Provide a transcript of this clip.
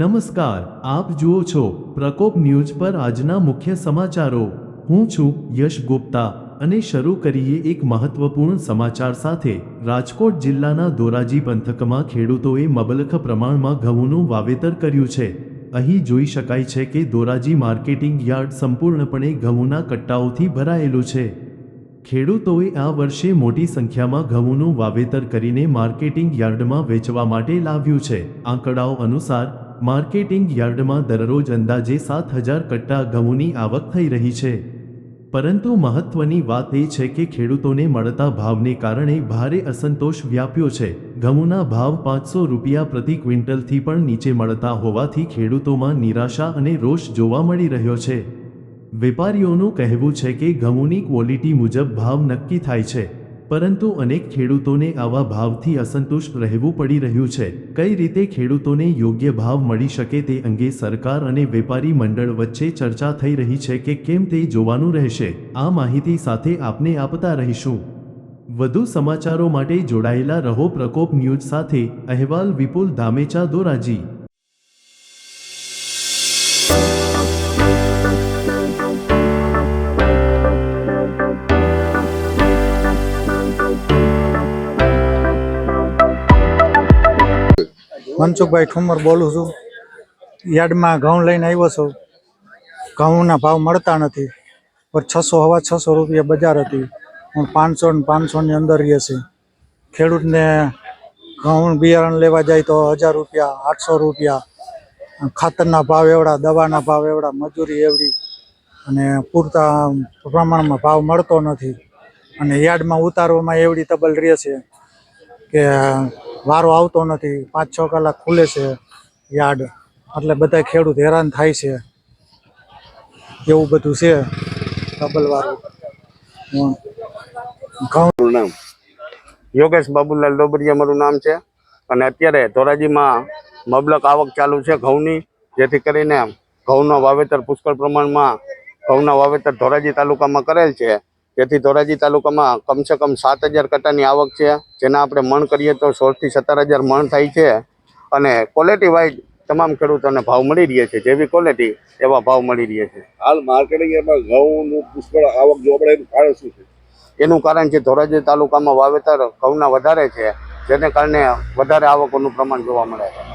નમસ્કાર, આપ જુઓ છો પ્રકોપ ન્યૂઝ પર આજના મુખ્ય સમાચારો. હું છું યશ ગુપ્તા અને શરૂ કરીએ એક મહત્વપૂર્ણ સમાચાર સાથે. રાજકોટ જિલ્લાના ધોરાજી પંથકમાં ખેડૂતોએ મબલખ પ્રમાણમાં ઘઉંનું વાવેતર કર્યું છે. અહીં જોઈ શકાય છે કે ધોરાજી માર્કેટિંગ યાર્ડ સંપૂર્ણપણે ઘઉંના કટ્ટાઓથી ભરાયેલું છે. ખેડૂતોએ આ વર્ષે મોટી સંખ્યામાં ઘઉંનું વાવેતર કરીને માર્કેટિંગ યાર્ડમાં વેચવા માટે લાવ્યું છે. આંકડાઓ અનુસાર માર્કેટિંગ યાર્ડમાં દરરોજ અંદાજે સાત હજાર કટ્ટા ઘઉંની આવક થઈ રહી છે. પરંતુ મહત્વની વાત એ છે કે ખેડૂતોને મળતા ભાવને કારણે ભારે અસંતોષ વ્યાપ્યો છે. ઘઉંના ભાવ પાંચસો રૂપિયા પ્રતિ ક્વિન્ટલથી પણ નીચે મળતા હોવાથી ખેડૂતોમાં નિરાશા અને રોષ જોવા મળી રહ્યો છે. વેપારીઓનું કહેવું છે કે ઘઉંની ક્વોલિટી મુજબ ભાવ નક્કી થાય છે. પરંતુ અનેક ખેડૂતોને આવા ભાવથી અસંતુષ્ટ રહેવું પડી રહ્યું છે. કઈ રીતે ખેડૂતોને યોગ્ય ભાવ મળી શકે તે અંગે સરકાર અને વેપારી મંડળ વચ્ચે ચર્ચા થઈ રહી છે કે કેમ તે જોવાનું રહેશે. આ માહિતી સાથે આપને આપતા રહીશું. વધુ સમાચારો માટે જોડાયેલા રહો પ્રકોપ ન્યૂઝ સાથે. અહેવાલ વિપુલ ધામેચા દોરાજી. મનસુખભાઈ ઠુમર બોલું છું. યાર્ડમાં ઘઉં લઈને આવ્યો છું. ઘઉંના ભાવ મળતા નથી. પણ છસો, હવા છસો રૂપિયા બજાર હતી. પણ પાંચસો ને પાંચસોની અંદર રહે છે. ખેડૂતને ઘઉં બિયારણ લેવા જાય તો હજાર રૂપિયા, આઠસો રૂપિયા. ખાતરના ભાવ એવડા, દવાના ભાવ એવડા, મજૂરી એવડી. અને પૂરતા પ્રમાણમાં ભાવ મળતો નથી. અને યાર્ડમાં ઉતારવામાં એવડી તબલ રહે છે કે વારો આવતો નથી. પાંચ છ કલાક ખુલે છે યાર્ડ. એટલે બધા ખેડૂત હેરાન થાય છે. એવું બધું છે ડબલવાળું નામ યોગેશ બાબુલાલ ડોબરિયા મારું નામ છે. અને અત્યારે ધોરાજીમાં મબલક આવક ચાલુ છે ઘઉંની. જેથી કરીને ઘઉંનો વાવેતર પુષ્કળ પ્રમાણમાં ઘઉંના વાવેતર ધોરાજી તાલુકામાં કરેલ છે. જેથી ધોરાજી તાલુકામાં કમસે કમ સાત હજાર કટ્ટાની આવક છે. જેના આપણે મણ કરીએ તો સોળથી સત્તર હજાર મણ થાય છે. અને ક્વોલિટી વાઇઝ તમામ ખેડૂતોને ભાવ મળી રહે છે. જેવી ક્વોલિટી એવા ભાવ મળી રહે છે. હાલ માર્કેટિંગ એમાં ઘઉંનું પુષ્કળ આવક જોવા મળે એનું કારણ શું છે? એનું કારણ છે ધોરાજી તાલુકામાં વાવેતર ઘઉંના વધારે છે. જેને કારણે વધારે આવકોનું પ્રમાણ જોવા મળે છે.